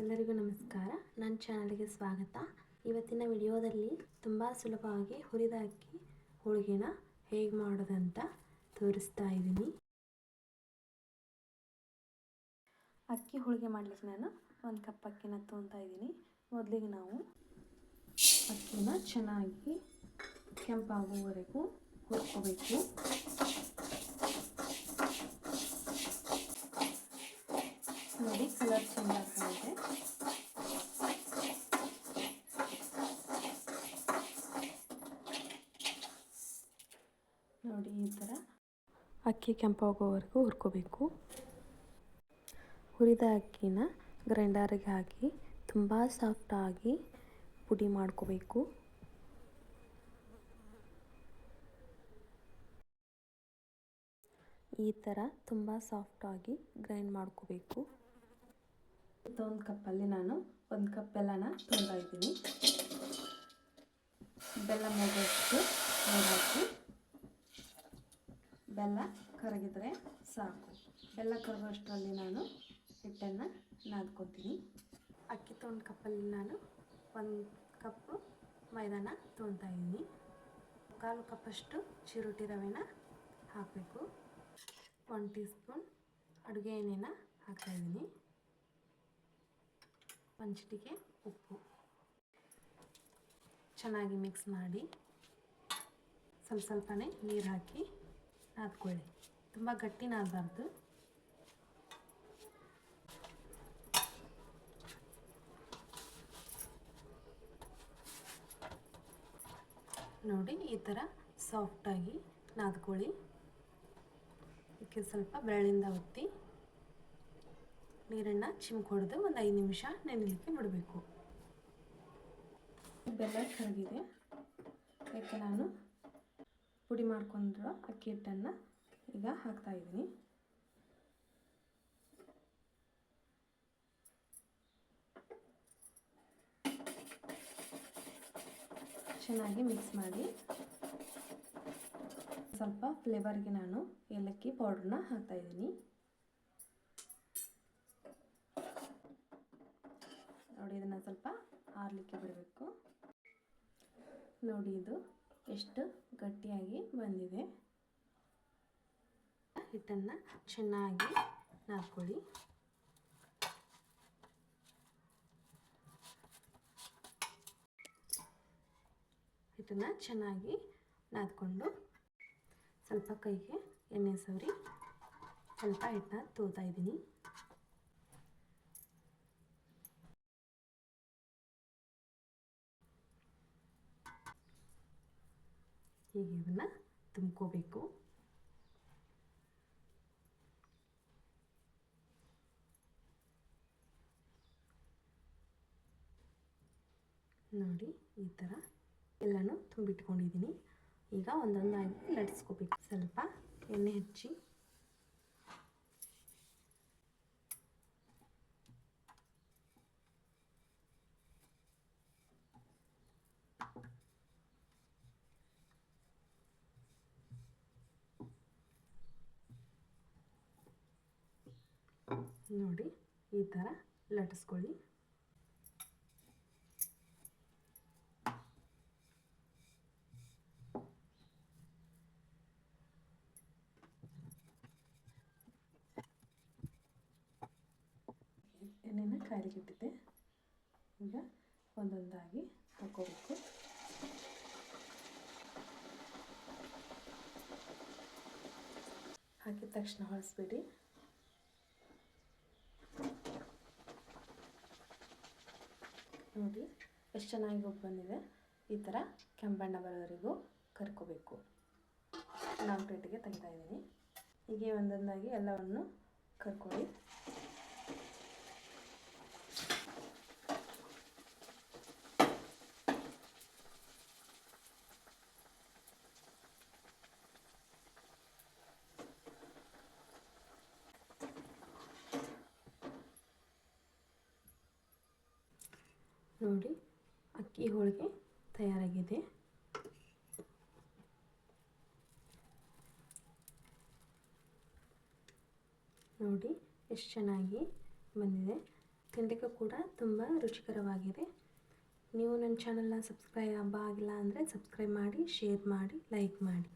ಎಲ್ಲರಿಗೂ ನಮಸ್ಕಾರ. ನನ್ನ ಚಾನಲ್ಗೆ ಸ್ವಾಗತ. ಇವತ್ತಿನ ವಿಡಿಯೋದಲ್ಲಿ ತುಂಬ ಸುಲಭವಾಗಿ ಹುರಿದ ಅಕ್ಕಿ ಹೋಳಿಗೆನ ಹೇಗೆ ಮಾಡೋದಂತ ತೋರಿಸ್ತಾ ಇದ್ದೀನಿ. ಅಕ್ಕಿ ಹೋಳಿಗೆ ಮಾಡಲಿಕ್ಕೆ ನಾನು ಒಂದು ಕಪ್ ಅಕ್ಕಿನ ತೊಗೊತಾ ಇದ್ದೀನಿ. ಮೊದಲಿಗೆ ನಾವು ಅಕ್ಕಿನ ಚೆನ್ನಾಗಿ ಕೆಂಪಾಗುವವರೆಗೂ ಹುರ್ಕೋಬೇಕು. ನೋಡಿ ಕಲರ್ ಚೇಂಜ್ ಆಗ್ತಾ ಇದೆ. ನೋಡಿ, ಈ ಥರ ಅಕ್ಕಿ ಕೆಂಪಾಗೋವರೆಗೂ ಹುರ್ಕೋಬೇಕು. ಹುರಿದ ಅಕ್ಕಿನ ಗ್ರೈಂಡರ್ಗೆ ಹಾಕಿ ತುಂಬ ಸಾಫ್ಟಾಗಿ ಪುಡಿ ಮಾಡ್ಕೋಬೇಕು. ಈ ಥರ ತುಂಬ ಸಾಫ್ಟಾಗಿ ಗ್ರೈಂಡ್ ಮಾಡ್ಕೋಬೇಕು. ಒಂದು ಕಪ್ಪಲ್ಲಿ ನಾನು, ಒಂದು ಕಪ್ ಬೆಲ್ಲನ ತುಂಬಾ ಇದ್ದೀನಿ. ಬೆಲ್ಲ ಮಗುವಷ್ಟು ಹಾಕಿ ಬೆಲ್ಲ ಕರಗಿದ್ರೆ ಸಾಕು. ಬೆಲ್ಲ ಕರಗೋಷ್ಟರಲ್ಲಿ ನಾನು ಹಿಟ್ಟನ್ನು ನಾದ್ಕೊತೀನಿ. ಅಕ್ಕಿ ತೊಗೊಂಡು ಕಪ್ಪಲ್ಲಿ ನಾನು ಒಂದು ಕಪ್ಪು ಮೈದಾನ ತೊಗೊತಾ ಇದ್ದೀನಿ. ಕಾಲು ಕಪ್ಪಷ್ಟು ಚಿರುಟಿ ರವೆನ ಹಾಕಬೇಕು. ಒನ್ ಟೀ ಸ್ಪೂನ್ ಅಡುಗೆ ಎಣ್ಣೆನ ಹಾಕ್ತಾಯಿದ್ದೀನಿ ಚಿಟಿಕೆ ಉಪ್ಪು. ಚೆನ್ನಾಗಿ ಮಿಕ್ಸ್ ಮಾಡಿ ಸ್ವಲ್ಪ ಸ್ವಲ್ಪನೇ ನೀರು ಹಾಕಿ ನಾದ್ಕೊಳ್ಳಿ. ತುಂಬ ಗಟ್ಟಿ ನಾದಬಾರ್ದು. ನೋಡಿ ಈ ಥರ ಸಾಫ್ಟಾಗಿ ನಾದ್ಕೊಳ್ಳಿ. ಇದಕ್ಕೆ ಸ್ವಲ್ಪ ಬೆರಳಿಂದ ಒತ್ತಿ ನೀರನ್ನು ಚಿಮ್ಕೊಡ್ದು ಒಂದು ಐದು ನಿಮಿಷ ನೆನೆಯಲಿಕ್ಕೆ ಬಿಡಬೇಕು. ಬೆಲ್ಲ ಕರಗಿದೆ ಅದಕ್ಕೆ ನಾನು ಪುಡಿ ಮಾಡ್ಕೊಂಡಿರೋ ಅಕ್ಕಿ ಹಿಟ್ಟನ್ನು ಈಗ ಹಾಕ್ತಾ ಇದ್ದೀನಿ. ಚೆನ್ನಾಗಿ ಮಿಕ್ಸ್ ಮಾಡಿ ಸ್ವಲ್ಪ ಫ್ಲೇವರ್ಗೆ ನಾನು ಏಲಕ್ಕಿ ಪೌಡ್ರನ್ನ ಹಾಕ್ತಾ ನೋಡಿ, ಇದನ್ನು ಸ್ವಲ್ಪ ಆರಲಿಕ್ಕೆ ಬಿಡಬೇಕು. ನೋಡಿ, ಇದು ಎಷ್ಟು ಗಟ್ಟಿಯಾಗಿ ಬಂದಿದೆ. ಹಿಟ್ಟನ್ನು ಚೆನ್ನಾಗಿ ನಾದ್ಕೊಳ್ಳಿ. ಹಿಟ್ಟನ್ನು ಚೆನ್ನಾಗಿ ನಾದ್ಕೊಂಡು ಸ್ವಲ್ಪ ಕೈಗೆ ಎಣ್ಣೆ ಸವರಿ, ಸ್ವಲ್ಪ ಹಿಟ್ಟನ್ನ ತೋತಾ ಇದ್ದೀನಿ. ಹೀಗೆ ಇದನ್ನು ತುಂಬ್ಕೋಬೇಕು. ನೋಡಿ ಈ ಥರ ಎಲ್ಲನೂ ತುಂಬಿಟ್ಕೊಂಡಿದ್ದೀನಿ. ಈಗ ಒಂದೊಂದಾಗಿ ಲಟ್ಸ್ಕೋಬೇಕು ಸ್ವಲ್ಪ ಎಣ್ಣೆ ಹಚ್ಚಿ. ನೋಡಿ ಈ ಥರ ಲಟ್ಟಿಸ್ಕೊಳ್ಳಿ. ಎಣ್ಣೆನ ಕಾಯಿಲಿಕ್ಕೆ ಈಗ ಒಂದೊಂದಾಗಿ ಹಾಕೋಬೇಕು ಹಾಕಿದ ತಕ್ಷಣ ಹೊಳಿಸ್ಬಿಡಿ ನೋಡಿ, ಎಷ್ಟು ಚೆನ್ನಾಗಿ ಬಂದಿದೆ. ಈ ಥರ ಕೆಂಬಣ್ಣ ಬರೋವರೆಗೂ ಕರ್ಕೋಬೇಕು. ನಾಲ್ಕು ಪ್ಲೇಟಿಗೆ ತೆಗಿತಾ ಇದ್ದೀನಿ ಹೀಗೆ ಒಂದೊಂದಾಗಿ ಎಲ್ಲವನ್ನು ಕರ್ಕೊಳ್ಳಿ. ನೋಡಿ ಅಕ್ಕಿ ಹೋಳಿಗೆ ತಯಾರಾಗಿದೆ. ನೋಡಿ ಎಷ್ಟು ಚೆನ್ನಾಗಿ ಬಂದಿದೆ. ತಿನ್ನಲಿಕ್ಕೂ ಕೂಡ ತುಂಬ ರುಚಿಕರವಾಗಿದೆ. ನೀವು ನನ್ನ ಚಾನಲ್ನ ಸಬ್ಸ್ಕ್ರೈಬ್ ಆಗಿಲ್ಲ ಅಂದರೆ ಸಬ್ಸ್ಕ್ರೈಬ್ ಮಾಡಿ, ಶೇರ್ ಮಾಡಿ, ಲೈಕ್ ಮಾಡಿ.